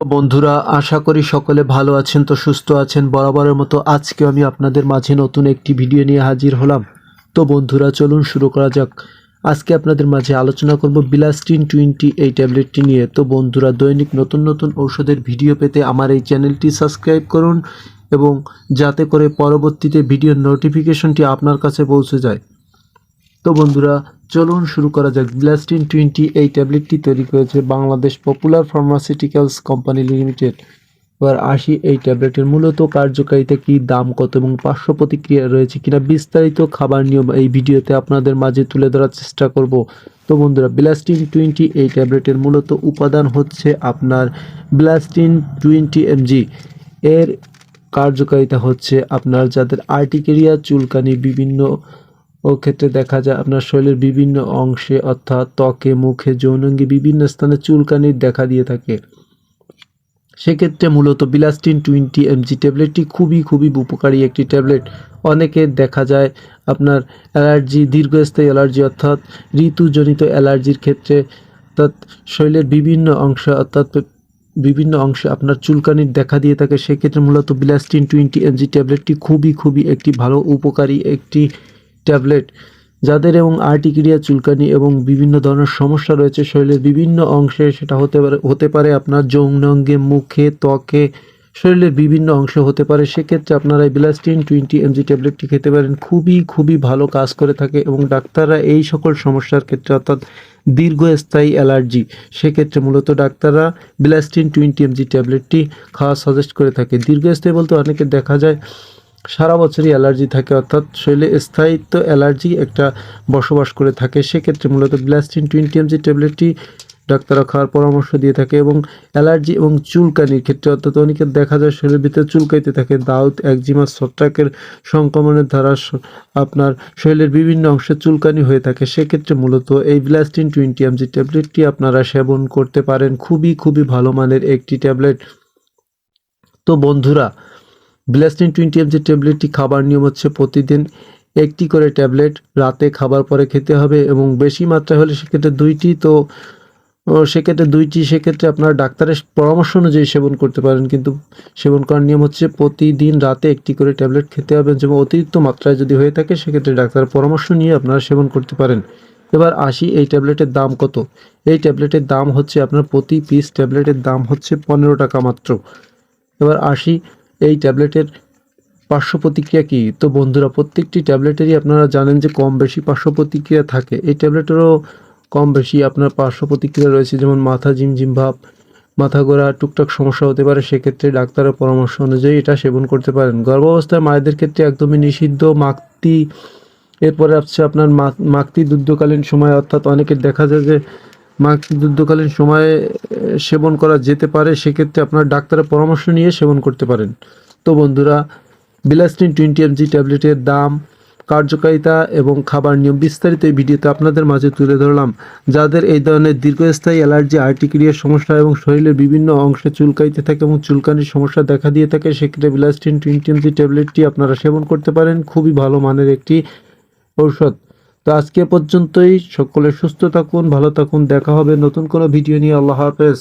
বন্ধুরা, আশা করি সকলে ভালো আছেন তো সুস্থ আছেন। বরাবরের মতো আজকে আমি আপনাদের মাঝে নতুন একটি ভিডিও নিয়ে হাজির হলাম। তো বন্ধুরা, চলুন শুরু করা যাক। আজকে আপনাদের মাঝে আলোচনা করব বিলাস্টিন টোয়েন্টি এই ট্যাবলেটটি নিয়ে। তো বন্ধুরা, দৈনিক নতুন নতুন ঔষধের ভিডিও পেতে আমার এই চ্যানেলটি সাবস্ক্রাইব করুন এবং যাতে করে পরবর্তীতে ভিডিওর নোটিফিকেশনটি আপনার কাছে পৌঁছে যায়। তো বন্ধুরা, চলুন শুরু করা যাক। ব্লাস্টিন টোয়েন্টি এই ট্যাবলেটটি তৈরি করেছে Bangladesh popular pharmaceuticals company limited এবার আসি এই ট্যাবলেটের মূলত কার্যকারিতা কি, দাম কত এবং পার্শ্ব প্রতিক্রিয়া রয়েছে কিনা বিস্তারিত খাবার নিয়ম এই ভিডিওতে আপনাদের মাঝে তুলে ধরার চেষ্টা করব। তো বন্ধুরা ব্লাস্টিন টোয়েন্টি এই ট্যাবলেটের মূলত উপাদান হচ্ছে আপনার ব্লাস্টিন টোয়েন্টি এমজি এর কার্যকারিতা হচ্ছে আপনার যাদের আর্টিকেরিয়া চুলকানি, বিভিন্ন ও ক্ষেত্রে দেখা যায় আপনার শরীরের বিভিন্ন অংশে অর্থাৎ ত্বকে, মুখে, যৌনাঙ্গে বিভিন্ন স্থানে চুলকানির দেখা দিয়ে থাকে। সেক্ষেত্রে মূলত বিলাস্টিন টোয়েন্টি এমজি ট্যাবলেটটি খুবই খুবই উপকারী একটি ট্যাবলেট। অনেকে দেখা যায় আপনার অ্যালার্জি, দীর্ঘস্থায়ী অ্যালার্জি অর্থাৎ ঋতুজনিত অ্যালার্জির ক্ষেত্রে অর্থাৎ শরীরের বিভিন্ন অংশে অর্থাৎ বিভিন্ন অংশে আপনার চুলকানির দেখা দিয়ে থাকে। সেক্ষেত্রে মূলত বিলাস্টিন টোয়েন্টি এমজি ট্যাবলেটটি খুবই খুবই একটি ভালো, উপকারী একটি ট্যাবলেট। যাদের এবং আর্টিকেরিয়া, চুলকানি এবং বিভিন্ন ধরনের সমস্যা রয়েছে শরীরের বিভিন্ন অংশে, সেটা হতে পারে হতে পারে আপনার যৌনাঙ্গে, মুখে, ত্বকে, শরীরের বিভিন্ন অংশ হতে পারে। সেক্ষেত্রে আপনারা বিলাস্টিন টোয়েন্টি এমজি ট্যাবলেটটি খেতে পারেন। খুবই খুবই ভালো কাজ করে থাকে এবং ডাক্তাররা এই সকল সমস্যার ক্ষেত্রে অর্থাৎ দীর্ঘস্থায়ী অ্যালার্জি, সেক্ষেত্রে মূলত ডাক্তাররা বিলাস্টিন টোয়েন্টি এমজি ট্যাবলেটটি খাওয়া সাজেস্ট করে থাকে। দীর্ঘস্থায়ী বলতে অনেকে দেখা যায় সারা বছরই অ্যালার্জি থাকে, অর্থাৎ শরীরে স্থায়িত্ব অ্যালার্জি একটা বসবাস করে থাকে। সেক্ষেত্রে মূলত ব্লাস্টিন টোয়েন্টি এমজি ট্যাবলেটটি ডাক্তাররা খাওয়ার পরামর্শ দিয়ে থাকে এবং অ্যালার্জি এবং চুলকানির ক্ষেত্রে অর্থাৎ অনেকে দেখা যায় শরীরের ভিতরে চুলকাইতে থাকে, দাউদ, একজিমা, ছত্রাকের সংক্রমণের দ্বারা আপনার শরীরের বিভিন্ন অংশে চুলকানি হয়ে থাকে। সেক্ষেত্রে মূলত এই ব্লাস্টিন টোয়েন্টি এমজি ট্যাবলেটটি আপনারা সেবন করতে পারেন, খুবই খুবই ভালো মানের একটি ট্যাবলেট। তো বন্ধুরা ব্লাস্টিন টোয়েন্টি এমজি ট্যাবলেটটি খাবার নিয়ম হচ্ছে প্রতিদিন একটি করে ট্যাবলেট রাতে খাবার পরে খেতে হবে এবং বেশি মাত্রায় হলে সেক্ষেত্রে দুইটি তো সেক্ষেত্রে দুইটি, সেক্ষেত্রে আপনার ডাক্তারের পরামর্শ অনুযায়ী সেবন করতে পারেন। কিন্তু সেবন করার নিয়ম হচ্ছে প্রতিদিন রাতে একটি করে ট্যাবলেট খেতে হবে। যেমন অতিরিক্ত মাত্রায় যদি হয়ে থাকে, সেক্ষেত্রে ডাক্তারের পরামর্শ নিয়ে আপনারা সেবন করতে পারেন। এবার আসি এই ট্যাবলেটের দাম কত? এই ট্যাবলেটের দাম হচ্ছে আপনার প্রতি পিস ট্যাবলেটের দাম হচ্ছে পনেরো টাকা মাত্র। এবার আসি এই ট্যাবলেটের পার্শ্ব প্রতিক্রিয়া কী? তো বন্ধুরা, প্রত্যেকটি ট্যাবলেটেরই আপনারা জানেন যে কম বেশি পার্শ্ব প্রতিক্রিয়া থাকে। এই ট্যাবলেটেরও কম বেশি আপনার পার্শ্ব প্রতিক্রিয়া রয়েছে, যেমন মাথা ঝিমঝিম ভাব, মাথা ঘোরা, টুকটাক সমস্যা হতে পারে। সেক্ষেত্রে ডাক্তারের পরামর্শ অনুযায়ী এটা সেবন করতে পারেন। গর্ভাবস্থায় মায়েদের ক্ষেত্রে একদমই নিষিদ্ধ মাক্তি এরপরে আসছে আপনার মাক্তি দুগ্ধকালীন সময়। অর্থাৎ অনেকের দেখা যায় যে মাক্তি দুগ্ধকালীন সময়ে সেবন করা যেতে পারে, সেক্ষেত্রে আপনার ডাক্তারের পরামর্শ নিয়ে সেবন করতে পারেন। তো বন্ধুরা বিলাস্টিন টোয়েন্টি এমজি ট্যাবলেটের দাম, কার্যকারিতা এবং খাবার নিয়ম বিস্তারিত এই ভিডিওতে আপনাদের মাঝে তুলে ধরলাম। যাদের এই ধরনের দীর্ঘস্থায়ী অ্যালার্জি আর্টিক্রিয়ার সমস্যা এবং শরীরের বিভিন্ন অংশে চুলকাইতে থাকে এবং চুলকানির সমস্যা দেখা দিয়ে থাকে, সেক্ষেত্রে বিলাস্টিন টোয়েন্টি এমজি ট্যাবলেটটি আপনারা সেবন করতে পারেন। খুবই ভালো মানের একটি ঔষধ। তো আজকে পর্যন্তই। সকলে সুস্থ থাকুন, ভালো থাকুন। দেখা হবে নতুন কোনো ভিডিও নিয়ে। আল্লাহ হাফেজ।